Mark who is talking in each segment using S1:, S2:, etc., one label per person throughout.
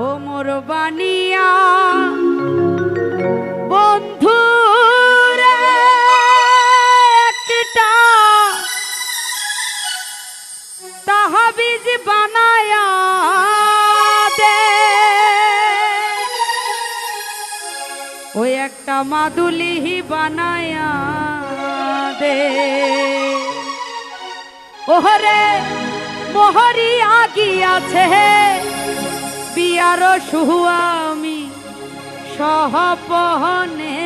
S1: ও মোর বানিয়া, বন্ধু একটা তাহাবিজ বানায়া দে। ওই একটা মাদুলি বানায়া দে। ওহরে মোহরি আগিয়াছে। বিয়ার আমি সহপহনে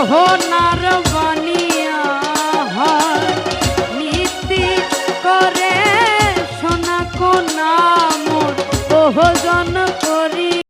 S1: সোহনার